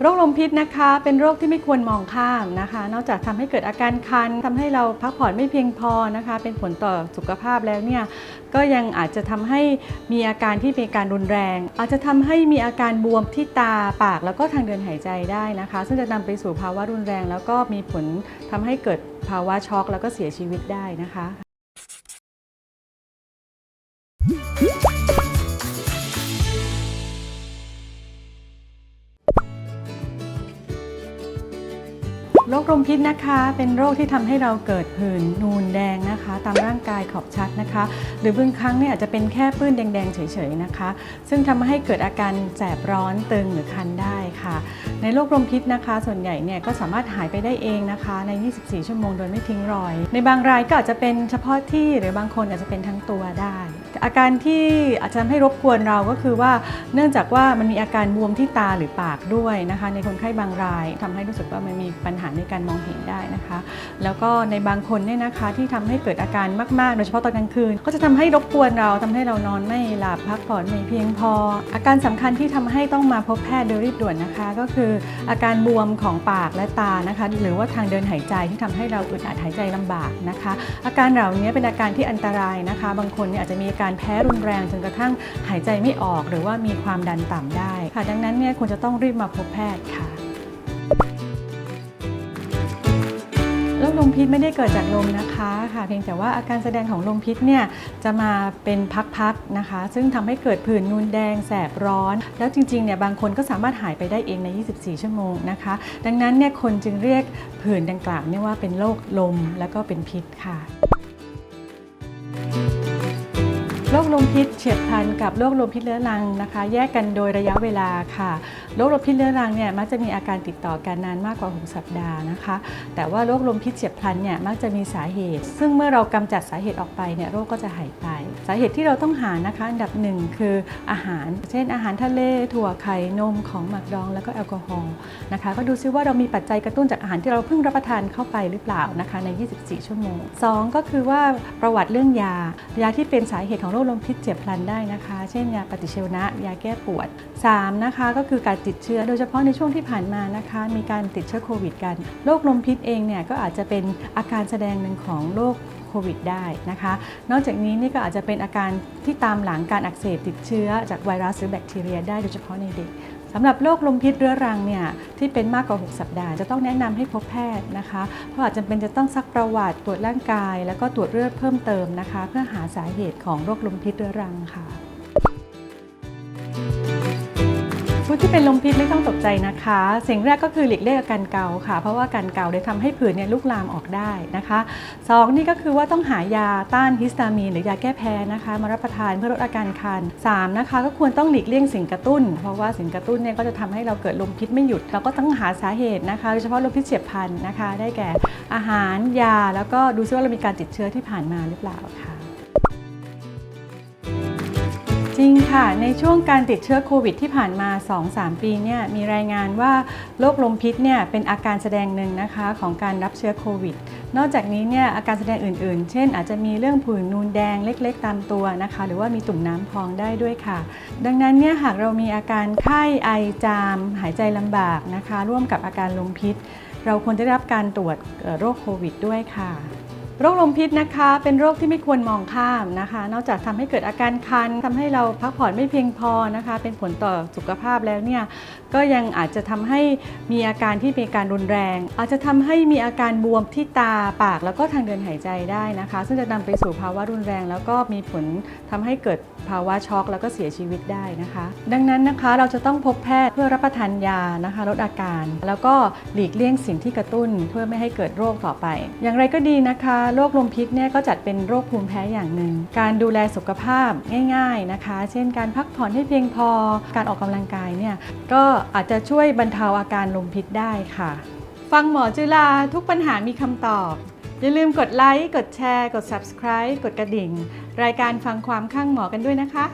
โรคลมพิษนะคะเป็นโรคที่ไม่ควรมองข้ามนะคะ นอกจากทำให้เกิดอาการคันทำให้เราพักผ่อนไม่เพียงพอนะคะ เป็นผลต่อสุขภาพแล้วเนี่ยก็ยังอาจจะทำให้มีอาการที่เป็นการรุนแรง อาจจะทำให้มีอาการบวมที่ตาปาก แล้วก็ทางเดินหายใจได้นะคะ ซึ่งจะนำไปสู่ภาวะรุนแรง แล้วก็มีผลทำให้เกิดภาวะช็อกแล้วก็เสียชีวิตได้นะคะ โรคลมพิษนะคะ เป็นโรคที่ทำให้เราเกิดผื่นนูนแดงนะคะ ตามร่างกายขอบชัดนะคะ หรือบางครั้งเนี่ยอาจจะเป็นแค่ปื้นแดงๆเฉยๆนะคะ ซึ่งทำให้เกิดอาการแสบร้อนตึงหรือคันได้ค่ะ ในโรคลมพิษนะคะ ส่วนใหญ่เนี่ยก็สามารถหายไปได้เองนะคะ ใน 24 ชั่วโมงโดยไม่ทิ้งรอย ในบางรายก็อาจจะเป็นเฉพาะที่หรือบางคนอาจจะเป็นทั้งตัวได้อาการที่อาจจะทำให้รบกวนเราก็คือว่าเนื่องจากว่ามันมีอาการบวมที่ตาหรือปากด้วยนะคะ ในคนไข้บางรายทำให้รู้สึกว่ามันมีปัญหาในการมองเห็นได้นะคะ แล้วก็ในบางคนเนี่ยนะคะที่ทำให้เกิดอาการมากๆ โดยเฉพาะตอนกลางคืน ก็จะทำให้รบกวนเราทำให้เรานอนไม่หลับพักผ่อนไม่เพียงพอ อาการสำคัญที่ทำให้ต้องมาพบแพทย์โดยรีบด่วนนะคะ ก็คืออาการบวมของปากและตานะคะ หรือว่าทางเดินหายใจที่ทำให้เราอึดอัดหายใจลำบากนะคะ อาการเหล่านี้เป็นอาการที่อันตรายนะคะ บางคนเนี่ยอาจจะมีอาการแพ้รุนแรงจนกระทั่งหายใจไม่ออก หรือว่ามีความดันต่ำได้ค่ะ ดังนั้นเนี่ยควรจะต้องรีบมาพบแพทย์ค่ะ พิษไม่ได้เกิดจากลมนะคะค่ะ เพียงแต่ว่าอาการแสดงของลมพิษเนี่ยจะมาเป็นพักๆนะคะ ซึ่งทำให้เกิดผื่นนูนแดงแสบร้อน แล้วจริงๆเนี่ยบางคนก็สามารถหายไปได้เองใน 24 ชั่วโมงนะคะ ดังนั้นเนี่ยคนจึงเรียกผื่นดังกล่าวเนี่ยว่าเป็นโรคลมแล้วก็เป็นพิษค่ะ โรคลมพิษเฉียบพลันกับโรคลมพิษเรื้อรังนะคะ แยกกันโดยระยะเวลาค่ะโรคลมพิษเรื้อรังเนี่ยมักจะมีอาการติดต่อกันนานมากกว่า 6 สัปดาห์นะคะ แต่ว่าโรคลมพิษเฉียบพลันเนี่ยมักจะมีสาเหตุ ซึ่งเมื่อเรากำจัดสาเหตุออกไปเนี่ยโรคก็จะหายไป สาเหตุที่เราต้องหานะคะอันดับหนึ่งคืออาหาร เช่น อาหารทะเลถั่วไข่นมของหมักดองแล้วก็แอลกอฮอล์นะคะ ก็ดูซิว่าเรามีปัจจัยกระตุ้นจากอาหารที่เราเพิ่งรับประทานเข้าไปหรือเปล่านะคะใน 24 ชั่วโมงสองก็คือว่าประวัติเรื่องยา ยาที่เป็นสาเหตุของโรคลมพิษเฉียบพลันได้นะคะ เช่นยาปฏิชีวนะ ยาแก้ปวด 3 นะคะก็คือการติดเชื้อโดยเฉพาะในช่วงที่ผ่านมานะคะ มีการติดเชื้อโควิดกันโรคลมพิษเองเนี่ยก็อาจจะเป็นอาการแสดงหนึ่งของโรคโควิดได้นะคะ นอกจากนี้นี่ก็อาจจะเป็นอาการที่ตามหลังการอักเสบติดเชื้อจากไวรัสหรือแบคทีเรียได้โดยเฉพาะในเด็ก สำหรับโรคลมพิษเรื้อรังเนี่ยที่เป็นมากกว่า 6 สัปดาห์ จะต้องแนะนำให้พบแพทย์นะคะ เพราะอาจจะเป็นจะต้องซักประวัติตรวจร่างกาย แล้วก็ตรวจเลือดเพิ่มเติมนะคะ เพื่อหาสาเหตุของโรคลมพิษเรื้อรังค่ะ ผู้ที่เป็นลมพิษไม่ต้องตกใจนะคะ สิ่งแรกก็คือหลีกเลี่ยงการเกาค่ะ เพราะว่าการเกาได้ทำให้ผื่นเนี่ยลุกลามออกได้นะคะสองนี่ก็คือว่าต้องหายาต้านฮิสตามีนหรือยาแก้แพ้นะคะ มารับประทานเพื่อลดอาการคันสามนะคะก็ควรต้องหลีกเลี่ยงสิ่งกระตุ้น เพราะว่าสิ่งกระตุ้นเนี่ยก็จะทำให้เราเกิดลมพิษไม่หยุด เราก็ต้องหาสาเหตุนะคะโดยเฉพาะลมพิษเฉียบพลันนะคะ ได้แก่อาหารยาแล้วก็ดูซิว่าเรามีการติดเชื้อที่ผ่านมาหรือเปล่าค่ะ จริงค่ะ ในช่วงการติดเชื้อโควิดที่ผ่านมา 2-3 ปีเนี่ยมีรายงานว่าโรคลมพิษเนี่ยเป็นอาการแสดงหนึ่งนะคะของการรับเชื้อโควิด นอกจากนี้เนี่ยอาการแสดงอื่นๆ เช่น อาจจะมีเรื่องผื่นนูนแดงเล็กๆ ตามตัวนะคะ หรือว่ามีตุ่มน้ำพองได้ด้วยค่ะ ดังนั้นเนี่ยหากเรามีอาการไข้ไอจาม หายใจลำบากนะคะ ร่วมกับอาการลมพิษ เราควรจะได้รับการตรวจโรคโควิดด้วยค่ะ โรคลมพิษนะคะเป็นโรคที่ไม่ควรมองข้ามนะคะ นอกจากทำให้เกิดอาการคันทำให้เราพักผ่อนไม่เพียงพอนะคะ เป็นผลต่อสุขภาพแล้วเนี่ยก็ยังอาจจะทำให้มีอาการที่เป็นการรุนแรง อาจจะทำให้มีอาการบวมที่ตาปาก แล้วก็ทางเดินหายใจได้นะคะ ซึ่งจะนำไปสู่ภาวะรุนแรง แล้วก็มีผลทำให้เกิดภาวะช็อก แล้วก็เสียชีวิตได้นะคะ ดังนั้นนะคะเราจะต้องพบแพทย์เพื่อรับประทานยานะคะ ลดอาการ แล้วก็หลีกเลี่ยงสิ่งที่กระตุ้น เพื่อไม่ให้เกิดโรคต่อไป อย่างไรก็ดีนะคะโรคลมพิษเนี่ยก็จัดเป็นโรคภูมิแพ้อย่างหนึ่ง การดูแลสุขภาพง่ายๆนะคะ เช่นการพักผ่อนให้เพียงพอ การออกกำลังกายเนี่ยก็อาจจะช่วยบรรเทาอาการลมพิษได้ค่ะ ฟังหมอจุฬาทุกปัญหามีคำตอบ อย่าลืมกดไลค์ กดแชร์ กด subscribe กดกระดิ่ง รายการฟังความข้างหมอกันด้วยนะคะ